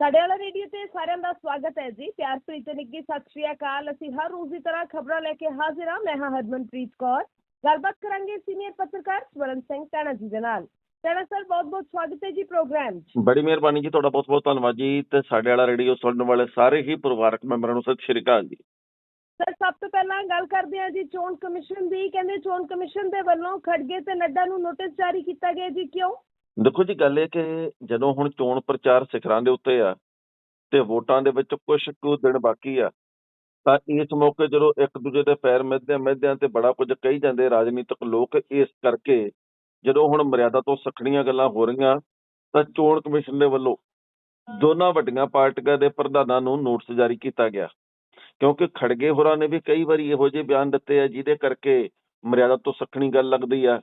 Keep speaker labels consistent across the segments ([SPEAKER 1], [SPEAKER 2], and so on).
[SPEAKER 1] ਸਾਡੇ ਵਾਲਾ ਰੇਡੀਓ ਤੇ ਸਾਰਿਆਂ ਦਾ ਸਵਾਗਤ ਹੈ ਜੀ। ਪਿਆਰ ਭਰੀ ਤੇ ਨਿੱਘੀ ਸਤਿ ਸ਼੍ਰੀ ਅਕਾਲ। ਅਸੀਂ ਹਰ ਰੋਜ਼ ਦੀ ਤਰ੍ਹਾਂ ਖਬਰਾਂ ਲੈ ਕੇ ਹਾਜ਼ਰ ਹਾਂ। ਮੈਂ ਹਾਂ ਹਰਮਨਪ੍ਰੀਤ ਕੌਰ। ਗੱਲਬਾਤ ਕਰਾਂਗੇ ਸੀਨੀਅਰ ਪੱਤਰਕਾਰ ਸਵਰਨ ਸਿੰਘ ਟਾਣਾ ਜੀ ਦੇ ਨਾਲ। ਟਾਣਾ ਸਰ ਬਹੁਤ ਬਹੁਤ ਸਵਾਗਤ ਹੈ ਜੀ ਪ੍ਰੋਗਰਾਮ 'ਚ।
[SPEAKER 2] ਬੜੀ ਮਿਹਰਬਾਨੀ ਜੀ ਤੁਹਾਡਾ। ਬਹੁਤ ਬਹੁਤ ਧੰਨਵਾਦ ਜੀ। ਤੇ ਸਾਡੇ ਵਾਲਾ ਰੇਡੀਓ ਸੁਣਨ ਵਾਲੇ ਸਾਰੇ ਹੀ ਪਰਿਵਾਰਕ ਮੈਂਬਰਾਂ ਨੂੰ ਸਤਿ ਸ਼੍ਰੀ ਅਕਾਲ ਜੀ।
[SPEAKER 1] ਸਰ ਸਭ ਤੋਂ ਪਹਿਲਾਂ ਗੱਲ ਕਰਦੇ ਹਾਂ ਜੀ ਚੋਣ ਕਮਿਸ਼ਨ ਦੀ। ਕਹਿੰਦੇ ਚੋਣ ਕਮਿਸ਼ਨ ਦੇ ਵੱਲੋਂ ਖੜਗੇ ਤੇ ਨੱਡਾ ਨੂੰ ਨੋਟਿਸ ਜਾਰੀ ਕੀਤਾ ਗਿਆ ਜੀ। ਕਿਉਂ?
[SPEAKER 2] ਦੇਖੋ ਜੀ ਗੱਲ ਇਹ ਕਿ ਜਦੋਂ ਹੁਣ ਚੋਣ ਪ੍ਰਚਾਰ ਸਿਖਰਾਂ ਦੇ ਉੱਤੇ ਆ ਤੇ ਵੋਟਾਂ ਦੇ ਵਿੱਚ ਕੁਝ ਕੁ ਦਿਨ ਬਾਕੀ ਆ, ਤਾਂ ਇਸ ਮੌਕੇ ਜਦੋਂ ਇੱਕ ਦੂਜੇ ਦੇ ਪੈਰ ਮਿੱਧਦੇ ਮਿੱਧਦਿਆਂ ਤੇ ਬੜਾ ਕੁਝ ਕਹੀ ਜਾਂਦੇ ਰਾਜਨੀਤਿਕ ਲੋਕ ਇਸ ਕਰਕੇ ਜਦੋਂ ਹੁਣ ਮਰਿਆਦਾ ਤੋਂ ਸਖਣੀਆਂ ਗੱਲਾਂ ਹੋ ਰਹੀਆਂ, ਤਾਂ ਚੋਣ ਕਮਿਸ਼ਨ ਦੇ ਵੱਲੋਂ ਦੋਨਾਂ ਵੱਡੀਆਂ ਪਾਰਟੀਆਂ ਦੇ ਪ੍ਰਧਾਨਾਂ ਨੂੰ ਨੋਟਿਸ ਜਾਰੀ ਕੀਤਾ ਗਿਆ। ਕਿਉਂਕਿ ਖੜਗੇ ਹੋਰਾਂ ਨੇ ਵੀ ਕਈ ਵਾਰੀ ਇਹੋ ਜਿਹੇ ਬਿਆਨ ਦਿੱਤੇ ਆ ਜਿਹਦੇ ਕਰਕੇ ਮਰਿਆਦਾ ਤੋਂ ਸਖਣੀ ਗੱਲ ਲੱਗਦੀ ਆ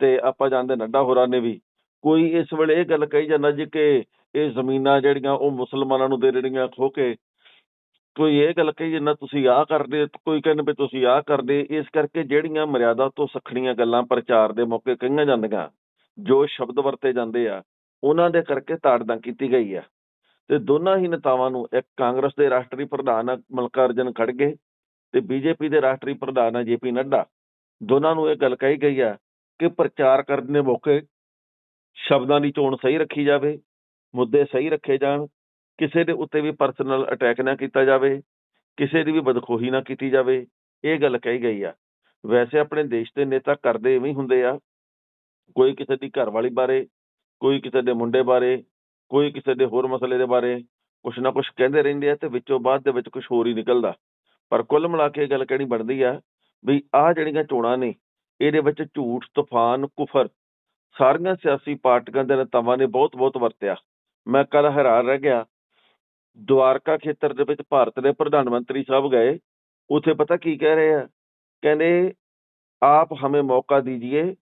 [SPEAKER 2] ਤੇ ਆਪਾਂ ਜਾਣਦੇ ਨੱਡਾ ਹੋਰਾਂ ਨੇ ਵੀ ਕੋਈ ਇਸ ਵੇਲੇ ਇਹ ਗੱਲ ਕਹੀ ਜਾਂਦਾ ਜੀ ਕਿ ਇਹ ਜ਼ਮੀਨਾਂ ਜਿਹੜੀਆਂ ਉਹ ਮੁਸਲਮਾਨਾਂ ਨੂੰ ਦੇ ਦੇਣੀਆਂ ਖੋ ਕੇ। ਕੋਈ ਇਹ ਗੱਲ ਕਹੀ ਜਾਂਦਾ ਤੁਸੀਂ ਆਹ ਕਰਦੇ, ਕੋਈ ਕਹਿੰਦੇ ਵੀ ਤੁਸੀਂ ਆਹ ਕਰਦੇ, ਇਸ ਕਰਕੇ ਜਿਹੜੀਆਂ ਮਰਿਆਦਾ ਤੋਂ ਸਖਣੀਆਂ ਗੱਲਾਂ ਪ੍ਰਚਾਰ ਦੇ ਮੌਕੇ ਕਹੀਆਂ ਜਾਂਦੀਆਂ, ਜੋ ਸ਼ਬਦ ਵਰਤੇ ਜਾਂਦੇ ਆ, ਉਹਨਾਂ ਦੇ ਕਰਕੇ ਤਾੜਨਾ ਕੀਤੀ ਗਈ ਆ। ਤੇ ਦੋਨਾਂ ਹੀ ਨੇਤਾਵਾਂ ਨੂੰ ਇੱਕ ਕਾਂਗਰਸ ਦੇ ਰਾਸ਼ਟਰੀ ਪ੍ਰਧਾਨ ਆ ਮਲਕਾਰਜਨ ਖੜਗੇ ਤੇ ਬੀਜੇਪੀ ਦੇ ਰਾਸ਼ਟਰੀ ਪ੍ਰਧਾਨ ਆ ਜੇਪੀ ਨੱਡਾ। ਦੋਨਾਂ ਨੂੰ ਇਹ ਗੱਲ ਕਹੀ ਗਈ ਆ ਕਿ ਪ੍ਰਚਾਰ ਕਰਨ ਦੇ ਮੌਕੇ ਸ਼ਬਦਾਂ ਦੀ ਚੋਣ ਸਹੀ ਰੱਖੀ ਜਾਵੇ, ਮੁੱਦੇ ਸਹੀ ਰੱਖੇ ਜਾਣ, ਕਿਸੇ ਦੇ ਉੱਤੇ ਵੀ ਪਰਸਨਲ ਅਟੈਕ ਨਾ ਕੀਤਾ ਜਾਵੇ, ਕਿਸੇ ਦੀ ਵੀ ਬਦਖੋਹੀ ਨਾ ਕੀਤੀ ਜਾਵੇ, ਇਹ ਗੱਲ ਕਹੀ ਗਈ ਆ। ਵੈਸੇ ਆਪਣੇ ਦੇਸ਼ ਦੇ ਨੇਤਾ ਕਰਦੇ ਇਵੇਂ ਹੀ ਹੁੰਦੇ ਆ। ਕੋਈ ਕਿਸੇ ਦੀ ਘਰਵਾਲੀ ਬਾਰੇ, ਕੋਈ ਕਿਸੇ ਦੇ ਮੁੰਡੇ ਬਾਰੇ, ਕੋਈ ਕਿਸੇ ਦੇ ਹੋਰ ਮਸਲੇ ਦੇ ਬਾਰੇ ਕੁਛ ਨਾ ਕੁਛ ਕਹਿੰਦੇ ਰਹਿੰਦੇ ਆ ਤੇ ਵਿੱਚੋਂ ਬਾਅਦ ਦੇ ਵਿੱਚ ਕੁਝ ਹੋਰ ਹੀ ਨਿਕਲਦਾ। ਪਰ ਕੁੱਲ ਮਿਲਾ ਕੇ ਇਹ ਗੱਲ ਕਹਿਣੀ ਬਣਦੀ ਆ? ਵੀ ਆਹ ਜਿਹੜੀਆਂ ਚੋਣਾਂ ਨੇ, ਇਹਦੇ ਵਿੱਚ ਝੂਠ, ਤੂਫਾਨ, ਕੁਫਰ ਸਾਰੀਆਂ ਸਿਆਸੀ ਪਾਰਟੀਆਂ ਦੇ ਨੇਤਾਵਾਂ ਨੇ ਬਹੁਤ-ਬਹੁਤ ਵਰਤਿਆ। ਮੈਂ ਕੱਲ ਹੈਰਾਨ ਰਹਿ ਗਿਆ। ਦੁਆਰਕਾ ਖੇਤਰ ਦੇ ਵਿੱਚ ਭਾਰਤ ਦੇ ਪ੍ਰਧਾਨ ਮੰਤਰੀ ਸਾਹਿਬ ਗਏ। ਉੱਥੇ ਪਤਾ ਕੀ ਕਹਿ ਰਹੇ ਆ? ਕਹਿੰਦੇ, ਆਪ ਹਮੇ ਮੌਕਾ मौका